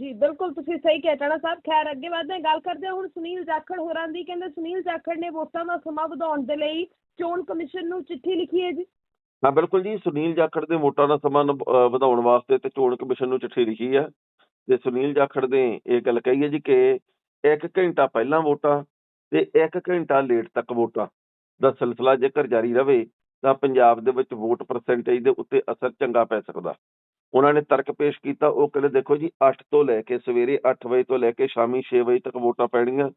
[SPEAKER 1] ਜੀ, ਬਿਲਕੁਲ ਤੁਸੀਂ ਸਹੀ ਕਹਿ। ਟਾਣਾ ਸਾਹਿਬ, ਖੈਰ ਅੱਗੇ ਵਧਦੇ ਹਾਂ। ਗੱਲ ਕਰਦੇ ਹਾਂ ਹੁਣ ਸੁਨੀਲ ਜਾਖੜ ਹੋਰਾਂ ਦੀ। ਕਹਿੰਦੇ ਸੁਨੀਲ ਜਾਖੜ ਨੇ ਵੋਟਾਂ ਦਾ ਸਮਾਂ ਵਧਾਉਣ ਦੇ ਲਈ ਚੋਣ ਕਮਿਸ਼ਨ ਨੂੰ ਚਿੱਠੀ ਲਿਖੀ ਹੈ ਜੀ।
[SPEAKER 2] ਹਾਂ ਬਿਲਕੁਲ ਜੀ ਸੁਨੀਲ ਜਾਖੜ ਦੇ ਵੋਟਾਂ ਦਾ ਸਮਾਂ ਨ- ਅਹ ਵਧਾਉਣ ਵਾਸਤੇ ਤੇ ਚੋਣ ਕਮਿਸ਼ਨ ਨੂੰ ਚਿੱਠੀ ਲਿਖੀ ਹੈ ਤੇ ਸੁਨੀਲ ਜਾਖੜ ਨੇ ਇਹ ਗੱਲ ਕਹੀ ਹੈ ਜੀ ਕਿ ਇੱਕ ਘੰਟਾ ਪਹਿਲਾਂ ਵੋਟਾਂ ਤੇ ਇੱਕ ਘੰਟਾ ਲੇਟ ਤੱਕ ਵੋਟਾਂ ਦਾ ਸਿਲਸਿਲਾ ਜੇਕਰ ਜਾਰੀ ਰਵੇ ਤਾਂ ਪੰਜਾਬ ਦੇ ਵਿੱਚ ਵੋਟ ਪਰਸੈਂਟੇਜ ਦੇ ਉੱਤੇ ਅਸਰ ਚੰਗਾ ਪੈ ਸਕਦਾ। ਉਹਨਾਂ ਨੇ ਤਰਕ ਪੇਸ਼ ਕੀਤਾ ਉਹ ਕਹਿੰਦੇ ਦੇਖੋ ਜੀ 8 ਤੋਂ ਲੈ ਕੇ ਸਵੇਰੇ 8 ਵਜੇ ਤੋਂ ਲੈ ਕੇ ਸ਼ਾਮੀ 6 ਵਜੇ ਤੱਕ ਵੋਟਾਂ ਪੈਣੀਆਂ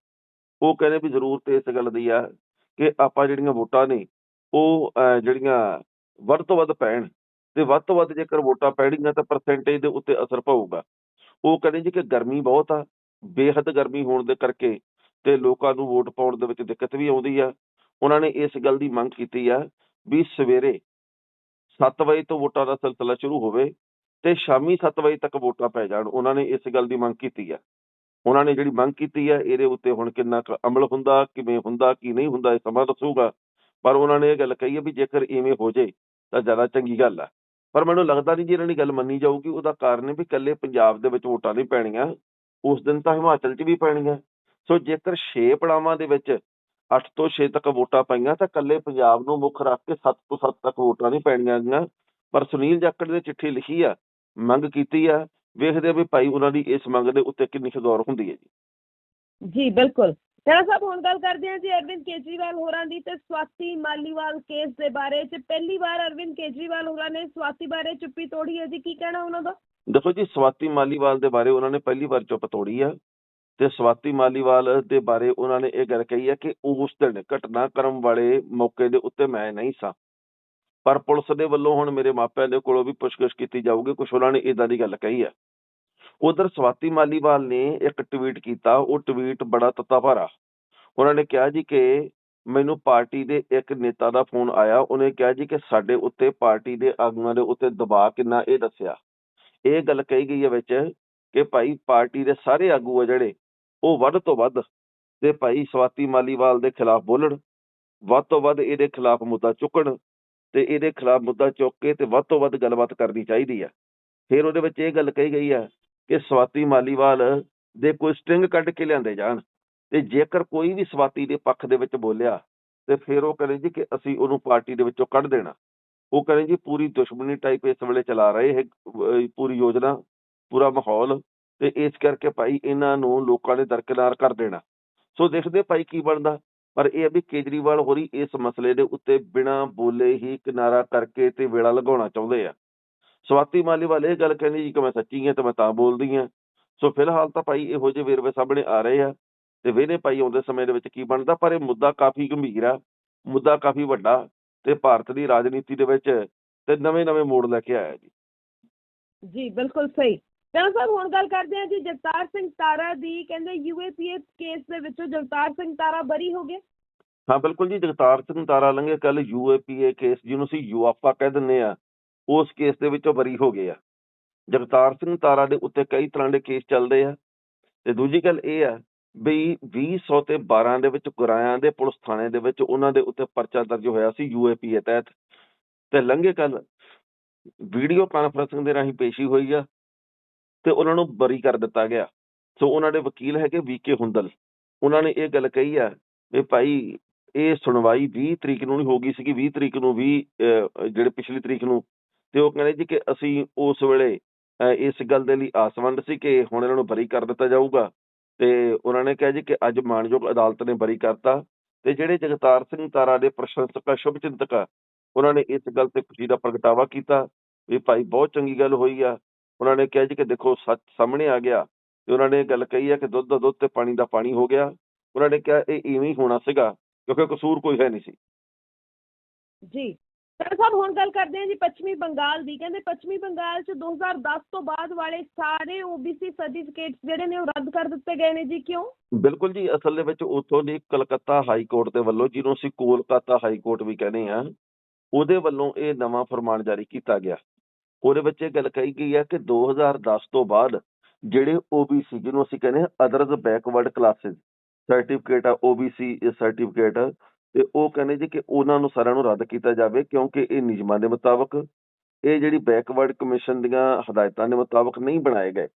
[SPEAKER 2] ਉਹ ਕਹਿੰਦੇ ਵੀ ਜ਼ਰੂਰਤ ਇਸ ਗੱਲ ਦੀ ਆ ਕਿ ਆਪਾਂ ਜਿਹੜੀਆਂ ਵੋਟਾਂ ਨੇ ਉਹ ਅਹ, ਜਿਹੜੀਆਂ ਵੱਧ ਤੋਂ ਵੱਧ ਪੈਣ ਤੇ ਵੱਧ ਤੋਂ ਵੱਧ ਜੇਕਰ ਵੋਟਾਂ ਪੈਣਗੀਆਂ ਤਾਂ ਪਰਸੈਂਟੇਜ ਦੇ ਉੱਤੇ ਅਸਰ ਪਊਗਾ। ਉਹ ਕਹਿੰਦੇ ਜੀ ਕਿ ਗਰਮੀ ਬਹੁਤ ਆ, ਬੇਹੱਦ ਗਰਮੀ ਹੋਣ ਦੇ ਕਰਕੇ ਤੇ ਲੋਕਾਂ ਨੂੰ ਵੋਟ ਪਾਉਣ ਦੇ ਵਿੱਚ ਦਿੱਕਤ ਵੀ ਆਉਂਦੀ ਆ। ਉਹਨਾਂ ਨੇ ਇਸ ਗੱਲ ਦੀ ਮੰਗ ਕੀਤੀ ਆ ਵੀ ਸਵੇਰੇ 7 ਵਜੇ ਤੋਂ ਵੋਟਾਂ ਦਾ ਸਿਲਸਿਲਾ ਸ਼ੁਰੂ ਹੋਵੇ ਤੇ ਸ਼ਾਮੀ 7 ਵਜੇ ਤੱਕ ਵੋਟਾਂ ਪੈ ਜਾਣ। ਉਹਨਾਂ ਨੇ ਇਸ ਗੱਲ ਦੀ ਮੰਗ ਕੀਤੀ ਆ। ਉਹਨਾਂ ਨੇ ਜਿਹੜੀ ਮੰਗ ਕੀਤੀ ਆ, ਇਹਦੇ ਉੱਤੇ ਹੁਣ ਕਿੰਨਾ ਕੁ ਅਮਲ ਹੁੰਦਾ, ਕਿਵੇਂ ਹੁੰਦਾ, ਕੀ ਨਹੀਂ ਹੁੰਦਾ, ਇਹ ਸਮਾਂ ਦੱਸੂਗਾ। ਪਰ ਉਹਨਾਂ ਨੇ ਇਹ ਗੱਲ ਕਹੀ ਹੈ ਵੀ ਜੇਕਰ ਇਵੇਂ ਹੋ ਜੇ ਤਾਂ ਜ਼ਿਆਦਾ ਚੰਗੀ ਗੱਲ ਆ। ਪਰ ਮੈਨੂੰ ਲੱਗਦਾ ਨਹੀਂ ਜੀ ਇਹਨਾਂ ਦੀ ਗੱਲ ਮੰਨੀ ਜਾਊਗੀ, ਉਹਦਾ ਕਾਰਨ ਹੈ ਵੀ ਇਕੱਲੇ ਪੰਜਾਬ ਦੇ ਵਿੱਚ ਵੋਟਾਂ ਨਹੀਂ ਪੈਣੀਆਂ, ਉਸ ਦਿਨ ਤਾਂ ਹਿਮਾਚਲ 'ਚ ਵੀ ਪੈਣੀਆਂ। ਸੋ ਜੇਕਰ 6 ਪੜਾਵਾਂ ਦੇ ਵਿੱਚ 8 ਤੋਂ 6 ਤੱਕ ਵੋਟਾਂ ਪਈਆਂ, ਤਾਂ ਇਕੱਲੇ ਪੰਜਾਬ ਨੂੰ ਮੁੱਖ ਰੱਖ ਕੇ 7 ਤੋਂ 7 ਤੱਕ ਵੋਟਾਂ ਨਹੀਂ ਪੈਣੀਆਂ ਗੀਆਂ ਪਰ ਸੁਨੀਲ ਜਾਖੜ ਨੇ ਚਿੱਠੀ ਲਿਖੀ ਆ, ਮੰਗ ਕੀਤੀ ਆ, ਵੇਖਦੇ ਆ ਵੀ ਭਾਈ ਉਹਨਾਂ ਦੀ ਇਸ ਮੰਗ ਦੇ ਉੱਤੇ ਕਿੰਨੀ ਕੁ ਹੁੰਦੀ ਹੈ ਜੀ।
[SPEAKER 1] ਜੀ, ਬਿਲਕੁਲ। ਟਾਣਾ ਸਾਹਿਬ ਹੁਣ ਗੱਲ ਕਰਦੇ ਹਾਂ ਜੀ ਅਰਵਿੰਦ ਕੇਜਰੀਵਾਲ ਹੋਰਾਂ ਦੀ ਤੇ ਸਵਾਤੀ ਮਾਲੀਵਾਲ ਕੇਸ ਦੇ ਬਾਰੇ ਚ। ਪਹਿਲੀ ਵਾਰ ਅਰਵਿੰਦ ਕੇਜਰੀਵਾਲ ਹੋਰਾਂ ਨੇ ਸਵਾਤੀ ਬਾਰੇ ਚੁੱਪੀ ਤੋੜੀ ਹੈ ਜੀ। ਕੀ ਕਹਿਣਾ ਉਹਨਾਂ ਦਾ?
[SPEAKER 2] ਦੇਖੋ ਜੀ, ਸਵਾਤੀ ਮਾਲੀਵਾਲ ਦੇ ਬਾਰੇ ਉਹਨਾਂ ਨੇ ਪਹਿਲੀ ਵਾਰ ਚੁੱਪ ਤੋੜੀ ਆ ਤੇ ਸਵਾਤੀ ਮਾਲੀਵਾਲ ਦੇ ਬਾਰੇ ਉਹਨਾਂ ਨੇ ਇਹ ਗੱਲ ਕਹੀ ਹੈ ਕਿ ਉਸ ਦਿਨ ਘਟਨਾ ਘਟਨਾਕ੍ਰਮ ਵਾਲੇ ਮੌਕੇ ਦੇ ਉੱਤੇ ਮੈਂ ਨਹੀਂ ਸਾਂ। ਪਰ ਪੁਲਿਸ ਦੇ ਵੱਲੋਂ ਹੁਣ ਮੇਰੇ ਮਾਪਿਆਂ ਦੇ ਕੋਲੋਂ ਵੀ ਪੁੱਛਗਿੱਛ ਕੀਤੀ ਜਾਊਗੀ ਕੁਝ ਉਹਨਾਂ ਨੇ ਇਦਾਂ ਦੀ ਗੱਲ ਕਹੀ ਹੈ ਉਧਰ ਸਵਾਤੀ ਮਾਲੀਵਾਲ ਨੇ ਇੱਕ ਟਵੀਟ ਕੀਤਾ, ਉਹ ਟਵੀਟ ਬੜਾ ਤੱਤਾ ਭਰਾ ਉਹਨਾਂ ਨੇ ਕਿਹਾ ਜੀ ਕਿ ਮੈਨੂੰ ਪਾਰਟੀ ਦੇ ਇੱਕ ਨੇਤਾ ਦਾ ਫੋਨ ਆਇਆ, ਉਹਨੇ ਕਿਹਾ ਜੀ ਕਿ ਸਾਡੇ ਉੱਤੇ ਪਾਰਟੀ ਦੇ ਆਗੂਆਂ ਦੇ ਉੱਤੇ ਦਬਾਅ ਕਿੰਨਾ, ਇਹ ਦੱਸਿਆ। ਇਹ ਗੱਲ ਕਹੀ ਗਈ ਹੈ ਵਿੱਚ ਕਿ ਭਾਈ ਪਾਰਟੀ ਦੇ ਸਾਰੇ ਆਗੂ ਆ ਜਿਹੜੇ, ਉਹ ਵੱਧ ਤੋਂ ਵੱਧ ਤੇ ਭਾਈ ਸਵਾਤੀ ਮਾਲੀਵਾਲ ਦੇ ਖਿਲਾਫ ਬੋਲਣ, ਵੱਧ ਤੋਂ ਵੱਧ ਇਹਦੇ ਖਿਲਾਫ ਮੁੱਦਾ ਚੁੱਕਣ ਤੇ ਇਹਦੇ ਖਿਲਾਫ ਮੁੱਦਾ ਚੁੱਕ ਕੇ ਤੇ ਵੱਧ ਤੋਂ ਵੱਧ ਗੱਲਬਾਤ ਕਰਨੀ ਚਾਹੀਦੀ ਆ। ਫਿਰ ਉਹਦੇ ਵਿੱਚ ਇਹ ਗੱਲ ਕਹੀ ਗਈ ਆ ਕਿ ਸਵਾਤੀ ਮਾਲੀਵਾਲ ਦੇ ਕੋਈ ਸਟ੍ਰਿੰਗ ਕੱਢ ਕੇ ਲਿਆਂਦੇ ਜਾਣ ਤੇ ਜੇਕਰ ਕੋਈ ਵੀ ਸਵਾਤੀ ਦੇ ਪੱਖ ਦੇ ਵਿੱਚ ਬੋਲਿਆ, ਤੇ ਫਿਰ ਉਹ ਕਹਿੰਦੇ ਜੀ ਕਿ ਅਸੀਂ ਉਹਨੂੰ ਪਾਰਟੀ ਦੇ ਵਿੱਚੋਂ ਕੱਢ ਦੇਣਾ। ਉਹ ਕਹਿੰਦੇ ਜੀ ਪੂਰੀ ਦੁਸ਼ਮਣੀ ਟਾਈਪ ਇਸ ਵੇਲੇ ਚਲਾ ਰਹੇ ਇਹ ਪੂਰੀ ਯੋਜਨਾ, ਪੂਰਾ ਮਾਹੌਲ ਤੇ ਇਸ ਕਰਕੇ ਭਾਈ ਇਹਨਾਂ ਨੂੰ ਲੋਕਾਂ ਨੇ ਦਰਕਿਨਾਰ ਕਰ ਦੇਣਾ। ਸੋ ਦੇਖਦੇ ਭਾਈ ਕੀ ਬਣਦਾ। ਪਰ ਇਹ ਹੈ ਵੀ ਕੇਜਰੀਵਾਲ ਹੋਰੀ ਇਸ ਮਸਲੇ ਦੇ ਉੱਤੇ ਬਿਨਾਂ ਬੋਲੇ ਹੀ ਕਿਨਾਰਾ ਕਰਕੇ ਤੇ ਵੇਲਾ ਲਗਾਉਣਾ ਚਾਹੁੰਦੇ ਆ। ਸਵਾਤੀ ਮਾਲੀਵਾਲ ਇਹ ਗੱਲ ਕਹਿੰਦੀ ਜੀ ਕਿ ਮੈਂ ਸੱਚੀ ਹਾਂ ਤੇ ਮੈਂ ਤਾਂ ਬੋਲਦੀ ਹਾਂ। ਸੋ ਫਿਲਹਾਲ ਤਾਂ ਭਾਈ ਇਹੋ ਜਿਹੇ ਵੇਰਵੇ ਸਾਹਮਣੇ ਆ ਰਹੇ ਆ ਤੇ ਵੇਨੇ ਭਾਈ ਆਉਂਦੇ ਸਮੇਂ ਦੇ ਵਿੱਚ ਕੀ ਬਣਦਾ? ਪਰ ਇਹ ਮੁੱਦਾ ਕਾਫੀ ਗੰਭੀਰ ਆ ਮੁੱਦਾ ਕਾਫੀ ਵੱਡਾ ਤੇ ਭਾਰਤ ਦੀ ਰਾਜਨੀਤੀ ਦੇ ਵਿੱਚ ਤੇ ਨਵੇਂ-ਨਵੇਂ ਮੋੜ ਲੈ ਕੇ ਆਇਆ ਜੀ।
[SPEAKER 1] ਜੀ ਬਿਲਕੁਲ ਸਹੀ। ਚਲੋ ਸਾਹਿਬ ਹੁਣ ਗੱਲ ਕਰਦੇ ਹਾਂ ਜੀ ਜਗਤਾਰ ਸਿੰਘ ਤਾਰਾ ਦੀ ਕਹਿੰਦੇ ਯੂਏਪੀਏ ਕੇਸ ਦੇ ਵਿੱਚੋਂ ਜਗਤਾਰ ਸਿੰਘ ਤਾਰਾ ਬਰੀ ਹੋ ਗਏ।
[SPEAKER 2] ਹਾਂ ਬਿਲਕੁਲ ਜੀ ਜਗਤਾਰ ਸਿੰਘ ਤਾਰਾ ਲੰਘੇ। ਕੱਲ ਯੂਏਪੀਏ ਕੇਸ ਜਿਹਨੂੰ ਅਸੀਂ ਯੂਆਫਾ ਕਹਿ ਦਿੰਦੇ ਆ ਉਸ ਕੇਸ ਦੇ ਵਿੱਚੋਂ ਬਰੀ ਹੋ ਗਏ ਆ। ਜਗਤਾਰ ਸਿੰਘ ਤਾਰਾ ਦੇ ਉੱਤੇ ਕਈ ਤਰ੍ਹਾਂ ਦੇ ਕੇਸ ਚੱਲਦੇ ਆ ਤੇ ਦੂਜੀ ਗੱਲ ਇਹ ਆ ਵੀ 2000 ਤੇ 12 ਦੇ ਵਿੱਚ ਗੁਰਾਇਆਂ ਦੇ ਪੁਲਿਸ ਥਾਣੇ ਦੇ ਵਿੱਚ ਉਹਨਾਂ ਦੇ ਉੱਤੇ ਪਰਚਾ ਦਰਜ ਹੋਇਆ ਸੀ ਯੂਏਪੀਏ ਤਹਿਤ। ਤੇ ਲੰਘੇ ਕੱਲ ਵੀਡੀਓ ਕਾਨਫਰੰਸਿੰਗ ਦੇ ਰਾਹੀਂ ਪੇਸ਼ੀ ਹੋਈ ਆ ਤੇ ਉਹਨਾਂ ਨੂੰ ਬਰੀ ਕਰ ਦਿੱਤਾ ਗਿਆ। ਸੋ ਉਹਨਾਂ ਦੇ ਵਕੀਲ ਹੈਗੇ ਵੀਕੇ ਹੁੰਦਲ। ਉਹਨਾਂ ਨੇ ਇਹ ਗੱਲ ਕਹੀ ਆ ਵੀ ਭਾਈ ਇਹ ਸੁਣਵਾਈ 20 ਤਰੀਕ ਨੂੰ ਨਹੀਂ ਹੋ ਗਈ ਸੀਗੀ 20 ਤਰੀਕ ਨੂੰ ਵੀ ਜਿਹੜੇ ਪਿਛਲੀ ਤਰੀਕ ਨੂੰ ਤੇ ਉਹ ਕਹਿੰਦੇ ਜੀ ਕਿ ਅਸੀਂ ਉਸ ਵੇਲੇ ਇਸ ਗੱਲ ਦੇ ਲਈ ਆਸਵੰਦ ਸੀ ਕਿ ਹੁਣ ਇਹਨਾਂ ਨੂੰ ਬਰੀ ਕਰ ਦਿੱਤਾ ਜਾਊਗਾ। ਤੇ ਉਹਨਾਂ ਨੇ ਕਿਹਾ ਜੀ ਕਿ ਅੱਜ ਮਾਨਯੋਗ ਅਦਾਲਤ ਨੇ ਬਰੀ ਕਰਤਾ। ਤੇ ਜਿਹੜੇ ਜਗਤਾਰ ਸਿੰਘ ਤਾਰਾ ਦੇ ਪ੍ਰਸ਼ੰਸਕ ਆ, ਸ਼ੁਭ ਚਿੰਤਕ ਆ, ਉਹਨਾਂ ਨੇ ਇਸ ਗੱਲ ਤੇ ਖੁਸ਼ੀ ਦਾ ਪ੍ਰਗਟਾਵਾ ਕੀਤਾ ਵੀ ਭਾਈ ਬਹੁਤ ਚੰਗੀ ਗੱਲ ਹੋਈ ਆ। ਉਹਨਾਂ ਨੇ ਕਿਹਾ ਜੀ ਕਿ ਦੇਖੋ ਸੱਚ ਸਾਹਮਣੇ ਆ ਗਿਆ ਤੇ ਉਹਨਾਂ ਨੇ ਇਹ ਗੱਲ ਕਹੀ ਆ ਕਿ ਦੁੱਧ ਦਾ ਦੁੱਧ ਤੇ ਪਾਣੀ ਦਾ ਪਾਣੀ ਹੋ ਗਿਆ। ਉਹਨਾਂ ਨੇ ਕਿਹਾ ਇਹ ਇਵੇਂ ਹੀ ਹੋਣਾ ਸੀਗਾ, ਕਿਉਂਕਿ ਕਸੂਰ ਕੋਈ ਹੈ ਨਹੀਂ ਸੀ।
[SPEAKER 1] ਜੀ। ਸਰ ਸਾਹਿਬ, ਹੁਣ ਗੱਲ ਕਰਦੇ ਹਾਂ ਜੀ ਪੱਛਮੀ ਬੰਗਾਲ ਦੀ। ਕਹਿੰਦੇ ਪੱਛਮੀ ਬੰਗਾਲ 'ਚ 2010 ਤੋਂ ਬਾਅਦ ਵਾਲੇ ਸਾਰੇ OBC ਸਰਟੀਫਿਕੇਟਸ ਜਿਹੜੇ ਨੇ ਉਹ ਰੱਦ ਕਰ ਦਿੱਤੇ ਗਏ ਨੇ ਜੀ, ਕਿਉਂ?
[SPEAKER 2] ਬਿਲਕੁਲ ਜੀ, ਅਸਲ ਦੇ ਵਿੱਚ ਉੱਥੋਂ ਦੀ ਕਲਕੱਤਾ ਹਾਈ ਕੋਰਟ ਦੇ ਵੱਲੋਂ, ਜਿਹਨੂੰ ਅਸੀਂ ਕੋਲਕਾਤਾ ਹਾਈ ਕੋਰਟ ਵੀ ਕਹਿੰਦੇ ਆ ਉਹਦੇ ਵੱਲੋਂ ਇਹ ਨਵਾਂ ਫਰਮਾਨ ਜਾਰੀ ਕੀਤਾ ਗਿਆ। ਉਹਦੇ ਵਿੱਚ ਇਹ ਗੱਲ ਕਹੀ ਗਈ ਹੈ ਕਿ 2010 ਤੋਂ ਬਾਅਦ ਜਿਹੜੇ OBC ਜਿਹਨੂੰ ਅਸੀਂ ਕਹਿੰਦੇ ਆ ਅਦਰਸ ਬੈਕਵਰਡ ਕਲਾਸਿਸ ਸਰਟੀਫਿਕੇਟ ਆ OBC ਸਰਟੀਫਿਕੇਟ ਤੇ ਉਹ ਕਹਿੰਦੇ ਜੀ ਕਿ ਉਹਨਾਂ ਨੂੰ ਸਾਰਿਆਂ ਨੂੰ ਰੱਦ ਕੀਤਾ ਜਾਵੇ ਕਿਉਂਕਿ ਇਹ ਨਿਯਮਾਂ ਦੇ ਮੁਤਾਬਕ ਇਹ ਜਿਹੜੀ ਬੈਕਵਰਡ ਕਮਿਸ਼ਨ ਦੀਆਂ ਹਦਾਇਤਾਂ ਦੇ ਮੁਤਾਬਕ ਨਹੀਂ ਬਣਾਏ ਗਏ।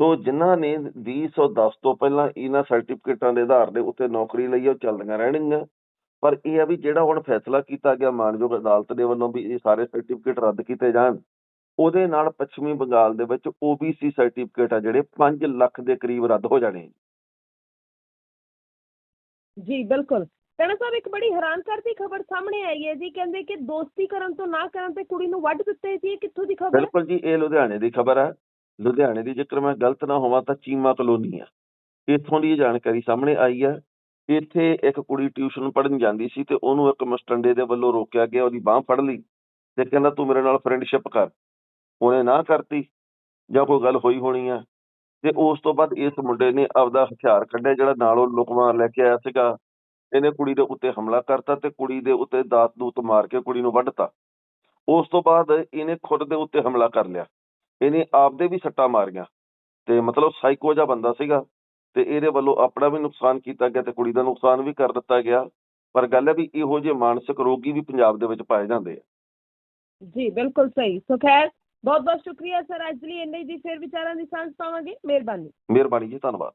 [SPEAKER 2] ਸੋ ਜਿਨ੍ਹਾਂ ਨੇ 2010 ਤੋਂ ਪਹਿਲਾਂ ਇਹਨਾਂ ਸਰਟੀਫਿਕੇਟਾਂ ਦੇ ਆਧਾਰ ਦੇ ਉੱਤੇ ਨੌਕਰੀ ਲਈ ਉਹ ਚੱਲਦੀਆਂ ਰਹਿਣਗੀਆਂ। ਪਰ ਇਹ ਆ ਵੀ ਜਿਹੜਾ ਹੁਣ ਫੈਸਲਾ ਕੀਤਾ ਗਿਆ ਮਾਨਯੋਗ ਅਦਾਲਤ ਦੇ ਵੱਲੋਂ ਵੀ ਇਹ ਸਾਰੇ ਸਰਟੀਫਿਕੇਟ ਰੱਦ ਕੀਤੇ ਜਾਣ, ਉਹਦੇ ਨਾਲ ਪੱਛਮੀ ਬੰਗਾਲ ਦੇ ਵਿੱਚ OBC ਸਰਟੀਫਿਕੇਟ ਆ ਜਿਹੜੇ 5 ਲੱਖ ਦੇ ਕਰੀਬ ਰੱਦ ਹੋ ਜਾਣੇ
[SPEAKER 1] ਜੀ, ਬਿਲਕੁਲ। ਕਹਿੰਦਾ ਸਾਹਿਬ, ਇੱਕ ਬੜੀ ਹੈਰਾਨ ਕਰਦੀ ਖਬਰ ਸਾਹਮਣੇ ਆਈ ਹੈ ਜੀ, ਕਹਿੰਦੇ ਕਿ ਦੋਸਤੀ ਕਰਨ ਤੋਂ ਨਾ ਕਰਨ ਤੇ ਕੁੜੀ ਨੂੰ ਵੱਢ ਦਿੱਤੇ ਜੀ ਇਹ ਕਿੱਥੋਂ ਦੀ ਖਬਰ
[SPEAKER 2] ਬਿਲਕੁਲ ਜੀ, ਇਹ ਲੁਧਿਆਣੇ ਦੀ ਖਬਰ ਹੈ। ਲੁਧਿਆਣੇ ਦੀ ਜੇਕਰ ਮੈਂ ਗਲਤ ਨਾ ਹੋਵਾਂ ਤਾਂ ਚੀਮਾ ਕਲੋਨੀ ਆ ਇੱਥੋਂ ਦੀ ਇਹ ਜਾਣਕਾਰੀ ਸਾਹਮਣੇ ਆਈ ਹੈ। ਇੱਥੇ ਇੱਕ ਕੁੜੀ ਟਿਊਸ਼ਨ ਪੜ੍ਹਨ ਜਾਂਦੀ ਸੀ ਤੇ ਉਹਨੂੰ ਇੱਕ ਮਸਟੰਡੇ ਦੇ ਵੱਲੋਂ ਰੋਕਿਆ ਗਿਆ, ਉਹਦੀ ਬਾਹ ਫੜ ਲਈ ਤੇ ਕਹਿੰਦਾ, ਤੂੰ ਮੇਰੇ ਨਾਲ ਫਰੈਂਡਸ਼ਿਪ ਕਰ। ਉਹਨੇ ਨਾ ਕਰਤੀ ਜਾਂ ਕੋਈ ਗੱਲ ਹੋਈ ਹੋਣੀ ਆ। ਤੇ ਉਸ ਤੋਂ ਬਾਅਦ ਇਸ ਮੁੰਡੇ ਨੇ ਆਪਦਾ ਹਥਿਆਰ ਕੱਢਿਆ, ਜਿਹੜਾ ਨਾਲੋਂ ਲੁਕਵਾ ਲੈ ਕੇ ਆਇਆ ਸੀਗਾ। ਇਹਨੇ ਕੁੜੀ ਦੇ ਉੱਤੇ ਹਮਲਾ ਕਰਤਾ ਤੇ ਕੁੜੀ ਦੇ ਉੱਤੇ ਦਾਤ ਦੂਤ ਮਾਰ ਕੇ ਕੁੜੀ ਨੂੰ ਵੱਢਤਾ। ਉਸ ਤੋਂ ਬਾਅਦ ਇਹਨੇ ਖੁਦ ਦੇ ਉੱਤੇ ਹਮਲਾ ਕਰ ਲਿਆ। ਇਹਨੇ ਆਪਦੇ ਵੀ ਸੱਟਾਂ ਮਾਰੀਆਂ। ਤੇ ਮਤਲਬ ਸਾਈਕੋ ਜਿਹਾ ਬੰਦਾ ਸੀਗਾ ਤੇ ਇਹਦੇ ਵੱਲੋਂ ਆਪਣਾ ਵੀ ਨੁਕਸਾਨ ਕੀਤਾ ਗਿਆ ਤੇ ਕੁੜੀ ਦਾ ਨੁਕਸਾਨ ਵੀ ਕਰ ਦਿੱਤਾ ਗਿਆ। ਪਰ ਗੱਲ ਹੈ ਵੀ ਇਹੋ ਜਿਹੇ ਮਾਨਸਿਕ ਰੋਗੀ ਵੀ ਪੰਜਾਬ ਦੇ ਵਿੱਚ ਪਾਏ ਜਾਂਦੇ ਆ।
[SPEAKER 1] ਜੀ ਬਿਲਕੁਲ ਸਹੀ। ਸੋ ਖੈਰ ਬਹੁਤ ਬਹੁਤ ਸ਼ੁਕਰੀਆ ਸਰ। ਅੱਜ ਲਈ ਇੰਨੇ ਦੀ ਫਿਰ ਵਿਚਾਰਾਂ ਦੀ ਸਾਂਝ ਪਾਵਾਂਗੇ। ਮਿਹਰਬਾਨੀ।
[SPEAKER 2] ਮਿਹਰਬਾਨੀ ਜੀ ਧੰਨਵਾਦ।